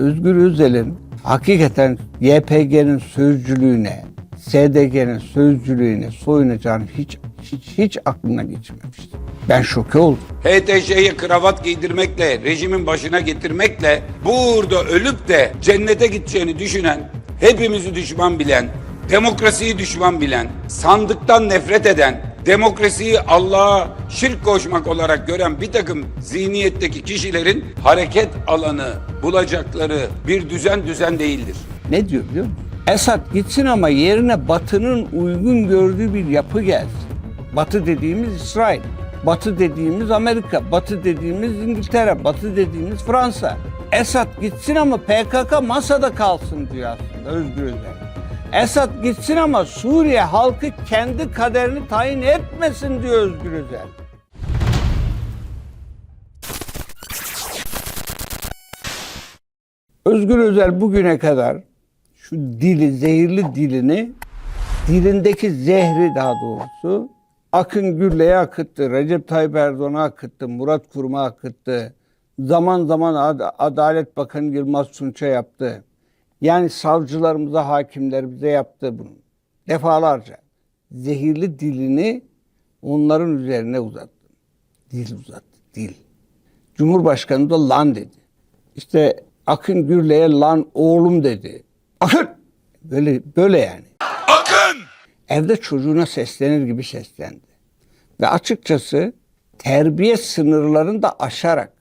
Özgür Özel'in hakikaten YPG'nin sözcülüğüne, SDG'nin sözcülüğüne soyunacağını hiç hiç hiç aklına geçmemişti. Ben şoke oldum. HTŞ'ye kravat giydirmekle, rejimin başına getirmekle burada ölüp de cennete gideceğini düşünen, hepimizi düşman bilen, demokrasiyi düşman bilen, sandıktan nefret eden, demokrasiyi Allah'a şirk koşmak olarak gören bir takım zihniyetteki kişilerin hareket alanı bulacakları bir düzen düzen değildir. Ne diyor biliyor musun? Esad gitsin ama yerine Batı'nın uygun gördüğü bir yapı gelsin. Batı dediğimiz İsrail, Batı dediğimiz Amerika, Batı dediğimiz İngiltere, Batı dediğimiz Fransa. Esad gitsin ama PKK masada kalsın diyor aslında Özgür Özel. Esad gitsin ama Suriye halkı kendi kaderini tayin etmesin diyor Özgür Özel. Özgür Özel bugüne kadar şu dili, zehirli dilini, dilindeki zehri daha doğrusu Akın Gürle'ye akıttı, Recep Tayyip Erdoğan'a akıttı, Murat Kurum'a akıttı. Zaman zaman Ad- Adalet Bakanı Yılmaz Tunç'a yaptı. Yani savcılarımıza, hakimlerimize yaptı bunu. Defalarca. Zehirli dilini onların üzerine uzattı. Dil uzattı, dil. Cumhurbaşkanı da lan dedi. İşte Akın Gürle'ye lan oğlum dedi. Akın! Böyle, böyle yani. Akın! Evde çocuğuna seslenir gibi seslendi. Ve açıkçası terbiye sınırlarını da aşarak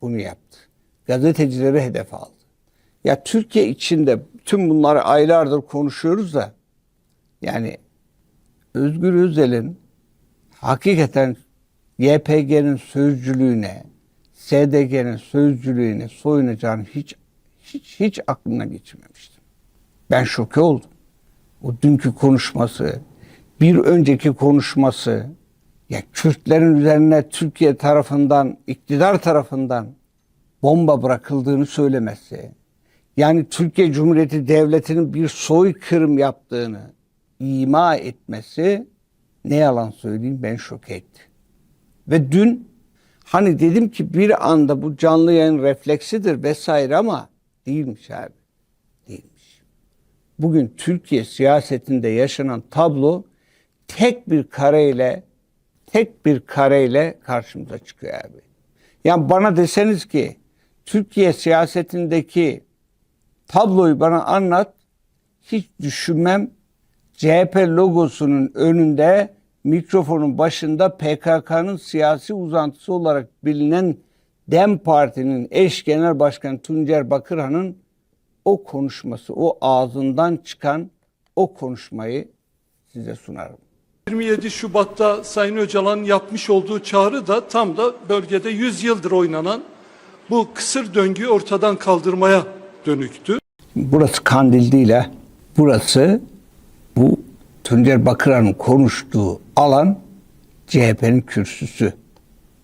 bunu yaptı. Gazetecileri hedef aldı. Ya Türkiye içinde tüm bunları aylardır konuşuyoruz da yani Özgür Özel'in hakikaten YPG'nin sözcülüğüne, SDG'nin sözcülüğüne soyunacağını hiç hiç hiç aklına geçirmemiştim. Ben şoke oldum. O dünkü konuşması, bir önceki konuşması, ya Kürtlerin üzerine Türkiye tarafından, iktidar tarafından bomba bırakıldığını söylemesi, yani Türkiye Cumhuriyeti Devleti'nin bir soykırım yaptığını ima etmesi ne yalan söyleyeyim ben şok etti. Ve dün hani dedim ki bir anda bu canlı yayın refleksidir vesaire ama değilmiş abi. Değilmiş. Bugün Türkiye siyasetinde yaşanan tablo tek bir kareyle tek bir kareyle karşımıza çıkıyor abi. Yani bana deseniz ki Türkiye siyasetindeki tabloyu bana anlat. Hiç düşünmem. CHP logosunun önünde mikrofonun başında PKK'nın siyasi uzantısı olarak bilinen DEM Parti'nin eş genel başkanı Tuncer Bakırhan'ın o konuşması, o ağzından çıkan o konuşmayı size sunarım. 27 Şubat'ta Sayın Öcalan yapmış olduğu çağrı da tam da bölgede 100 yıldır oynanan bu kısır döngüyü ortadan kaldırmaya dönüktü. Burası Kandil değil ha. Burası bu Tuncer Bakıran'ın konuştuğu alan CHP'nin kürsüsü.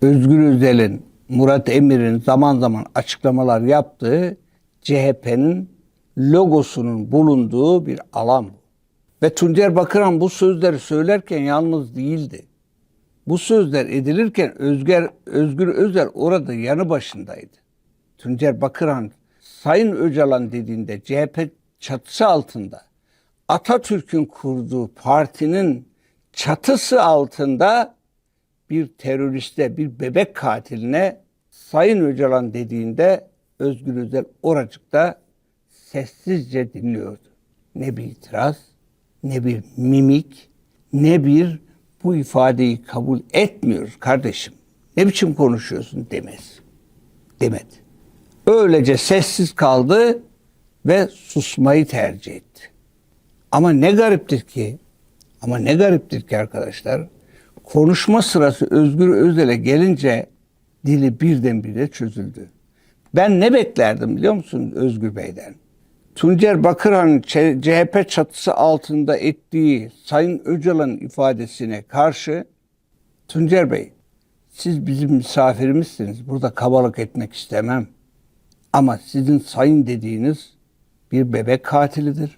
Özgür Özel'in, Murat Emir'in zaman zaman açıklamalar yaptığı CHP'nin logosunun bulunduğu bir alan. Ve Tuncer Bakıran bu sözleri söylerken yalnız değildi. Bu sözler edilirken Özgür, Özgür Özel orada yanı başındaydı. Tuncer Bakıran Sayın Öcalan dediğinde CHP çatısı altında Atatürk'ün kurduğu partinin çatısı altında bir teröriste, bir bebek katiline Sayın Öcalan dediğinde Özgür Özel oracıkta sessizce dinliyordu. Ne bir itiraz, ne bir mimik, ne bir bu ifadeyi kabul etmiyoruz kardeşim. Ne biçim konuşuyorsun demez. Demedi. Öylece sessiz kaldı ve susmayı tercih etti. Ama ne gariptir ki, ama ne gariptir ki arkadaşlar, konuşma sırası Özgür Özel'e gelince dili birdenbire çözüldü. Ben ne beklerdim biliyor musun Özgür Bey'den? Tuncer Bakırhan'ın CHP çatısı altında ettiği Sayın Öcalan'ın ifadesine karşı Tuncer Bey, siz bizim misafirimizsiniz. Burada kabalık etmek istemem. Ama sizin sayın dediğiniz bir bebek katilidir.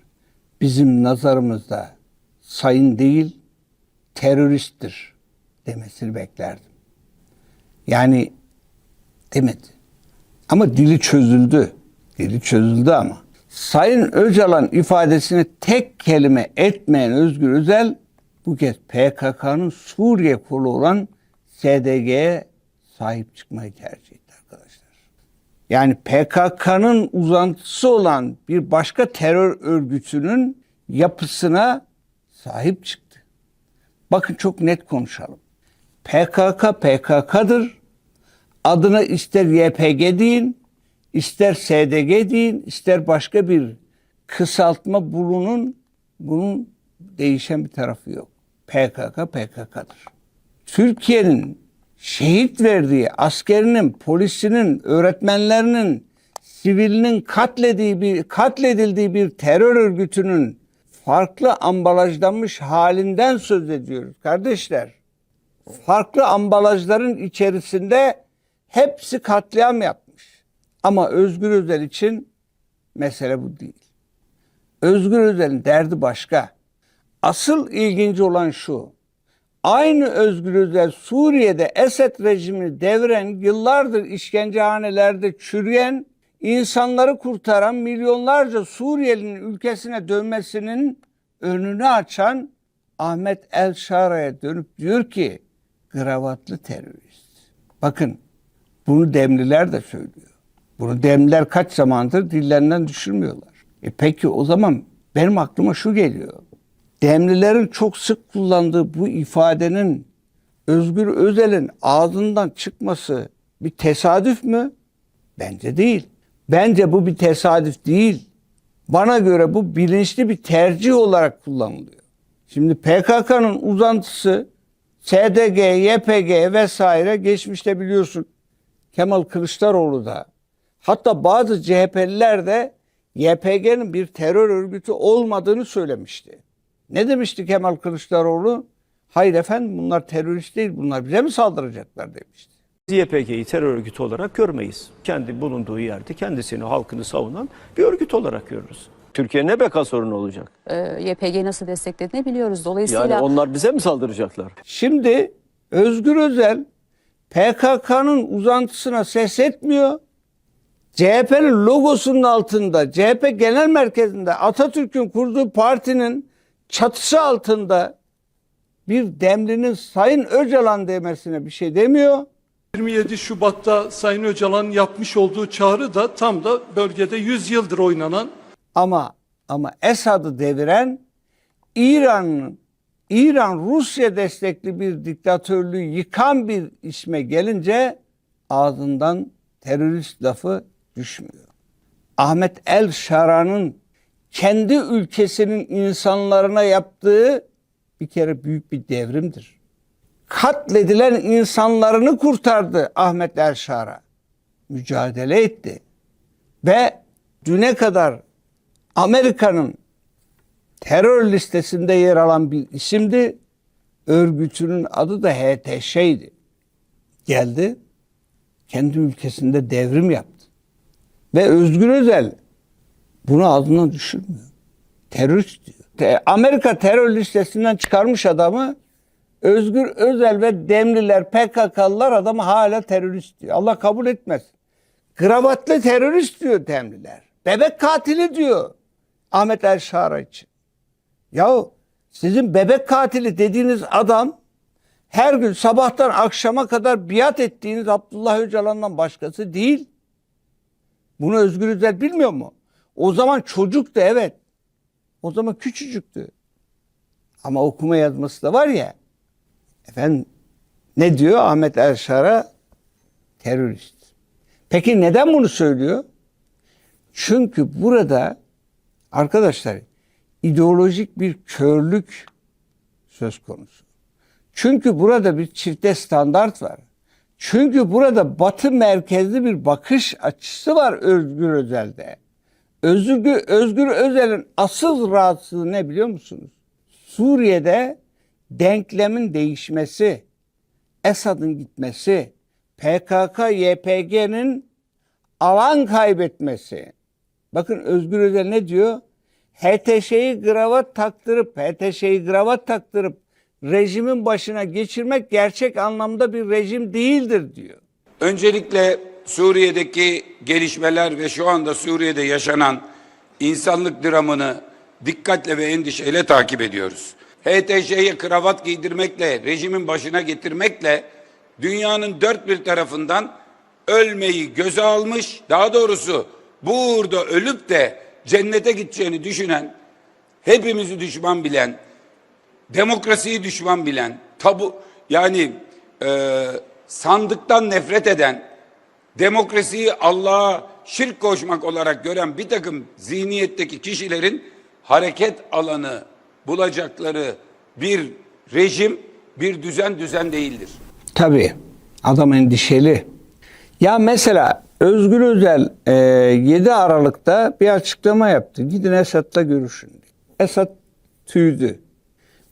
Bizim nazarımızda sayın değil, teröristtir demesini beklerdim. Yani demedi. Ama dili çözüldü. Dili çözüldü ama. Sayın Öcalan ifadesini tek kelime etmeyen Özgür Özel bu kez PKK'nın Suriye kolu olan SDG'ye sahip çıkmayı tercih etti. Yani PKK'nın uzantısı olan bir başka terör örgütünün yapısına sahip çıktı. Bakın çok net konuşalım. PKK PKK'dır. Adına ister YPG deyin, ister SDG deyin, ister başka bir kısaltma bulunun. Bunun değişen bir tarafı yok. PKK PKK'dır. Türkiye'nin şehit verdiği askerinin, polisinin, öğretmenlerinin, sivilinin katlediği bir katledildiği bir terör örgütünün farklı ambalajlanmış halinden söz ediyoruz kardeşler. Farklı ambalajların içerisinde hepsi katliam yapmış. Ama Özgür Özel için mesele bu değil. Özgür Özel'in derdi başka. Asıl ilginci olan şu. Aynı Özgür Özel Suriye'de Esed rejimini deviren, yıllardır işkencehanelerde çürüyen, insanları kurtaran milyonlarca Suriyelinin ülkesine dönmesinin önünü açan Ahmet El Şara'ya dönüp diyor ki kravatlı terörist. Bakın bunu demliler de söylüyor. Bunu demliler kaç zamandır dillerinden düşürmüyorlar. E peki o zaman benim aklıma şu geliyor. Demlilerin çok sık kullandığı bu ifadenin Özgür Özel'in ağzından çıkması bir tesadüf mü? Bence değil. Bence bu bir tesadüf değil. Bana göre bu bilinçli bir tercih olarak kullanılıyor. Şimdi PKK'nın uzantısı SDG, YPG vesaire geçmişte biliyorsun Kemal Kılıçdaroğlu da hatta bazı CHP'liler de YPG'nin bir terör örgütü olmadığını söylemişti. Ne demişti Kemal Kılıçdaroğlu? Hayır efendim bunlar terörist değil bunlar bize mi saldıracaklar demişti. YPG'yi terör örgütü olarak görmeyiz. Kendi bulunduğu yerde kendisini, halkını savunan bir örgüt olarak görürüz. Türkiye ne beka sorunu olacak? e, YPG nasıl desteklediğini biliyoruz. Dolayısıyla Yani onlar bize mi saldıracaklar? Şimdi Özgür Özel PKK'nın uzantısına ses etmiyor. CHP'nin logosunun altında, CHP genel merkezinde Atatürk'ün kurduğu partinin çatısı altında bir demlinin Sayın Öcalan demesine bir şey demiyor. 27 Şubat'ta Sayın Öcalan yapmış olduğu çağrı da tam da bölgede 100 yıldır oynanan Ama ama Esad'ı deviren İran'ın İran Rusya destekli bir diktatörlüğü yıkan bir isme gelince ağzından terörist lafı düşmüyor. Ahmet El Şara'nın kendi ülkesinin insanlarına yaptığı bir kere büyük bir devrimdir. Katledilen insanlarını kurtardı Ahmet El Şara. Mücadele etti. Ve düne kadar Amerika'nın terör listesinde yer alan bir isimdi. Örgütünün adı da HTŞ'ydi. Geldi, kendi ülkesinde devrim yaptı. Ve Özgür Özel bunu ağzından düşürmüyor. Terörist diyor. Amerika terör listesinden çıkarmış adamı Özgür Özel ve Demliler, PKK'lılar adamı hala terörist diyor. Allah kabul etmez. Kravatlı terörist diyor Demliler. Bebek katili diyor Ahmet El Şara için. Yahu sizin bebek katili dediğiniz adam her gün sabahtan akşama kadar biat ettiğiniz Abdullah Öcalan'dan başkası değil. Bunu Özgür Özel bilmiyor mu? O zaman çocuktu evet. O zaman küçücüktü. Ama okuma yazması da var ya. Efendim ne diyor Ahmet Erşar'a? Terörist. Peki neden bunu söylüyor? Çünkü burada arkadaşlar ideolojik bir körlük söz konusu. Çünkü burada bir çifte standart var. Çünkü burada batı merkezli bir bakış açısı var Özgür Özel'de. Özgür, Özgür Özel'in asıl rahatsızlığı ne biliyor musunuz? Suriye'de denklemin değişmesi, Esad'ın gitmesi, PKK, YPG'nin alan kaybetmesi. Bakın Özgür Özel ne diyor? HTŞ'yi kravat taktırıp, HTŞ'yi kravat taktırıp rejimin başına geçirmek gerçek anlamda bir rejim değildir diyor. Öncelikle Suriye'deki gelişmeler ve şu anda Suriye'de yaşanan insanlık dramını dikkatle ve endişeyle takip ediyoruz. HTŞ'ye kravat giydirmekle, rejimin başına getirmekle dünyanın dört bir tarafından ölmeyi göze almış, daha doğrusu burada ölüp de cennete gideceğini düşünen, hepimizi düşman bilen, demokrasiyi düşman bilen, tabu yani e, sandıktan nefret eden, demokrasiyi Allah'a şirk koşmak olarak gören bir takım zihniyetteki kişilerin hareket alanı bulacakları bir rejim, bir düzen düzen değildir. Tabii. Adam endişeli. Ya mesela Özgür Özel e, 7 Aralık'ta bir açıklama yaptı. Gidin Esad'la görüşün. Esad tüydü.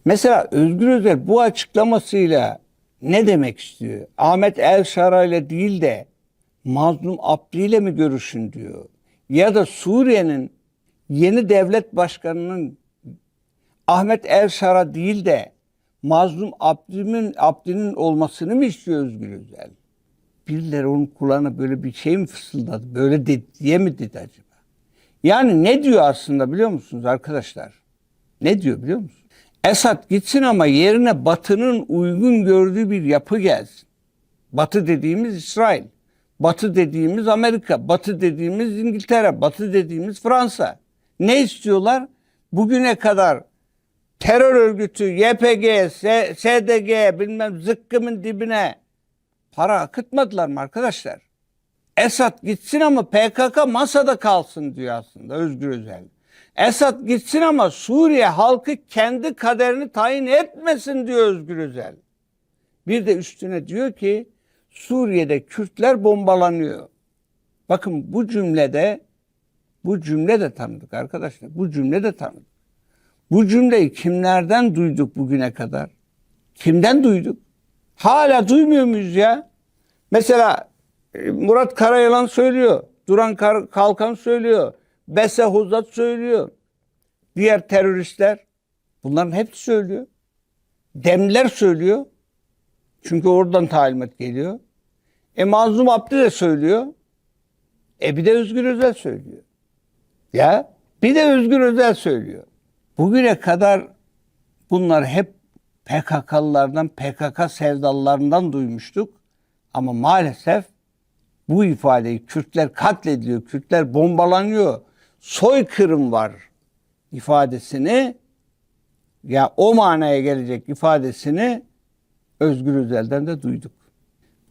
Mesela Özgür Özel bu açıklamasıyla ne demek istiyor? Ahmet El Şara ile değil de Mazlum Abdi ile mi görüşün diyor. Ya da Suriye'nin yeni devlet başkanının Ahmet El Şara değil de Mazlum Abdi'nin, Abdi'nin olmasını mı istiyor Özgür Özel? Birileri onun kulağına böyle bir şey mi fısıldadı? Böyle de, diye mi dedi acaba? Yani ne diyor aslında biliyor musunuz arkadaşlar? Ne diyor biliyor musunuz? Esad gitsin ama yerine Batı'nın uygun gördüğü bir yapı gelsin. Batı dediğimiz İsrail. Batı dediğimiz Amerika. Batı dediğimiz İngiltere. Batı dediğimiz Fransa. Ne istiyorlar? Bugüne kadar terör örgütü, YPG, SDG bilmem zıkkımın dibine para akıtmadılar mı arkadaşlar? Esad gitsin ama PKK masada kalsın diyor aslında Özgür Özel. Esad gitsin ama Suriye halkı kendi kaderini tayin etmesin diyor Özgür Özel. Bir de üstüne diyor ki Suriye'de Kürtler bombalanıyor. Bakın bu cümlede bu cümle de tanıdık arkadaşlar. Bu cümle de tanıdık. Bu cümleyi kimlerden duyduk bugüne kadar? Kimden duyduk? Hala duymuyor muyuz ya? Mesela e, Murat Karayalan söylüyor. Duran Kalkan söylüyor. Bese Huzat söylüyor. Diğer teröristler. Bunların hepsi söylüyor. Demler söylüyor. Çünkü oradan talimat geliyor. E Mazlum Abdi de söylüyor. E bir de Özgür Özel söylüyor. Ya bir de Özgür Özel söylüyor. Bugüne kadar bunlar hep PKK'lılardan, PKK sevdalılarından duymuştuk. Ama maalesef bu ifadeyi Kürtler katlediliyor, Kürtler bombalanıyor, soykırım var ifadesini ya o manaya gelecek ifadesini Özgür Özel'den de duyduk.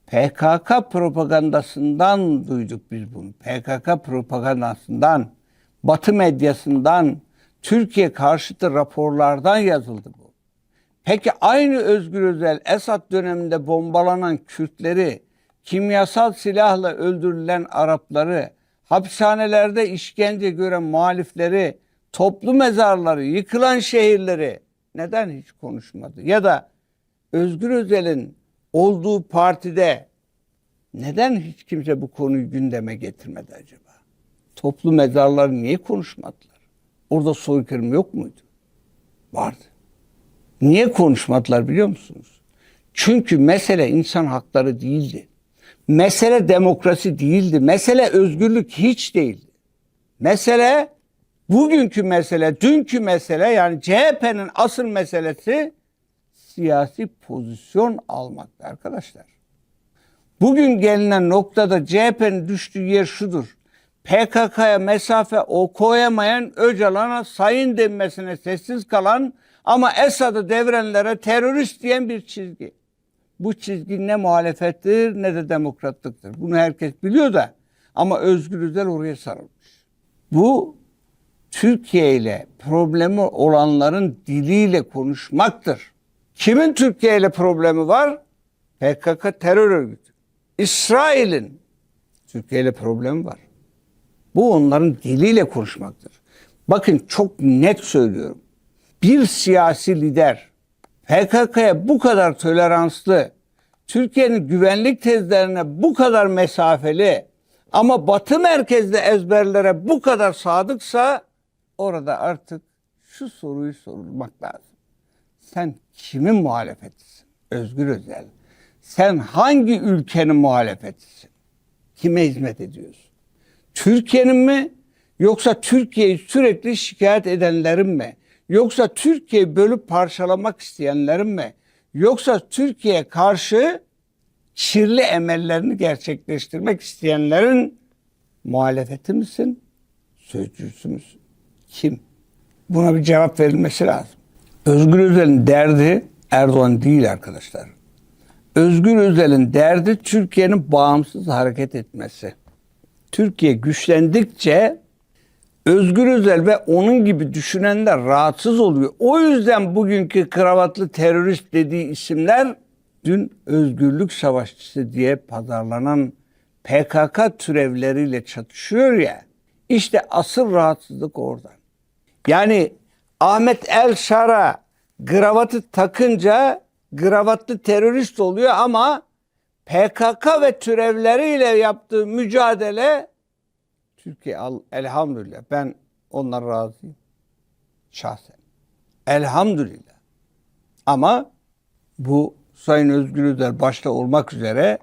PKK propagandasından duyduk biz bunu. PKK propagandasından, Batı medyasından, Türkiye karşıtı raporlardan yazıldı bu. Peki aynı Özgür Özel Esad döneminde bombalanan Kürtleri, kimyasal silahla öldürülen Arapları, hapishanelerde işkence gören muhalifleri, toplu mezarları, yıkılan şehirleri neden hiç konuşmadı? Ya da Özgür Özel'in olduğu partide neden hiç kimse bu konuyu gündeme getirmedi acaba? Toplu mezarları niye konuşmadılar? Orada soykırım yok muydu? Vardı. Niye konuşmadılar biliyor musunuz? Çünkü mesele insan hakları değildi. Mesele demokrasi değildi. Mesele özgürlük hiç değildi. Mesele bugünkü mesele, dünkü mesele yani CHP'nin asıl meselesi siyasi pozisyon almaktı arkadaşlar. Bugün gelinen noktada CHP'nin düştüğü yer şudur. PKK'ya mesafe o koyamayan Öcalan'a sayın denmesine sessiz kalan ama Esad'ı devrenlere terörist diyen bir çizgi. Bu çizgi ne muhalefettir ne de demokratlıktır. Bunu herkes biliyor da ama Özgür Özel oraya sarılmış. Bu Türkiye ile problemi olanların diliyle konuşmaktır. Kimin Türkiye ile problemi var? PKK terör örgütü. İsrail'in Türkiye ile problemi var. Bu onların diliyle konuşmaktır. Bakın çok net söylüyorum. Bir siyasi lider PKK'ya bu kadar toleranslı, Türkiye'nin güvenlik tezlerine bu kadar mesafeli ama batı merkezli ezberlere bu kadar sadıksa orada artık şu soruyu sorulmak lazım. Sen kimin muhalefetisin? Özgür Özel. Sen hangi ülkenin muhalefetisin? Kime hizmet ediyoruz? Türkiye'nin mi yoksa Türkiye'yi sürekli şikayet edenlerin mi? Yoksa Türkiye'yi bölüp parçalamak isteyenlerin mi? Yoksa Türkiye'ye karşı kirli emellerini gerçekleştirmek isteyenlerin muhalefeti misin? Sözcüsü müsün? Kim? Buna bir cevap verilmesi lazım. Özgür Özel'in derdi Erdoğan değil arkadaşlar. Özgür Özel'in derdi Türkiye'nin bağımsız hareket etmesi. Türkiye güçlendikçe Özgür Özel ve onun gibi düşünenler rahatsız oluyor. O yüzden bugünkü kravatlı terörist dediği isimler dün özgürlük savaşçısı diye pazarlanan PKK türevleriyle çatışıyor ya. İşte asıl rahatsızlık oradan. Yani Ahmet El Şara kravatı takınca kravatlı terörist oluyor ama PKK ve türevleriyle yaptığı mücadele Türkiye elhamdülillah ben onlara razıyım. Şahsen. Elhamdülillah. Ama bu Sayın Özgür Özel başta olmak üzere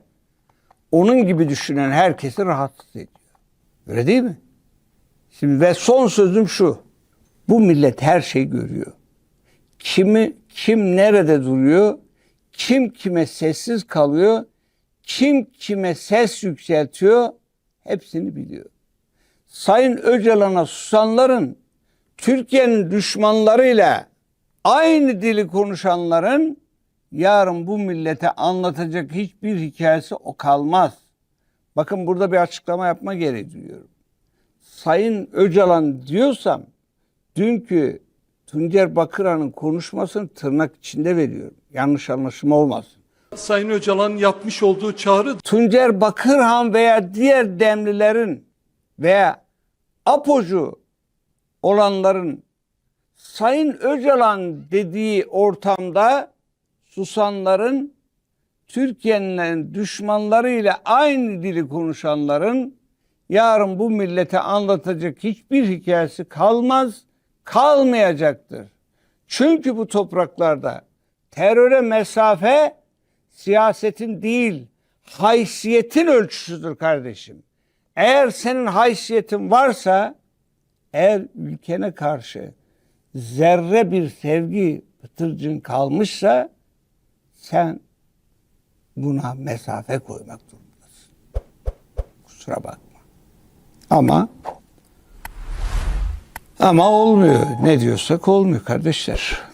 onun gibi düşünen herkesi rahatsız ediyor. Öyle değil mi? Şimdi ve son sözüm şu. Bu millet her şeyi görüyor. Kimi kim nerede duruyor? Kim kime sessiz kalıyor? Kim kime ses yükseltiyor? Hepsini biliyor. Sayın Öcalan'a susanların Türkiye'nin düşmanlarıyla aynı dili konuşanların yarın bu millete anlatacak hiçbir hikayesi o kalmaz. Bakın burada bir açıklama yapma gereği duyuyorum. Sayın Öcalan diyorsam dünkü Tuncer Bakıran'ın konuşmasını tırnak içinde veriyorum. Yanlış anlaşılma olmasın. Sayın Öcalan yapmış olduğu çağrı Tuncer Bakırhan veya diğer demlilerin veya apocu olanların Sayın Öcalan dediği ortamda susanların Türkiye'nin düşmanlarıyla aynı dili konuşanların yarın bu millete anlatacak hiçbir hikayesi kalmaz, kalmayacaktır. Çünkü bu topraklarda teröre mesafe siyasetin değil, haysiyetin ölçüsüdür kardeşim. Eğer senin haysiyetin varsa, eğer ülkene karşı zerre bir sevgi pıtırcın kalmışsa, sen buna mesafe koymak durumundasın. Kusura bakma. Ama ama olmuyor. Ne diyorsak olmuyor kardeşler.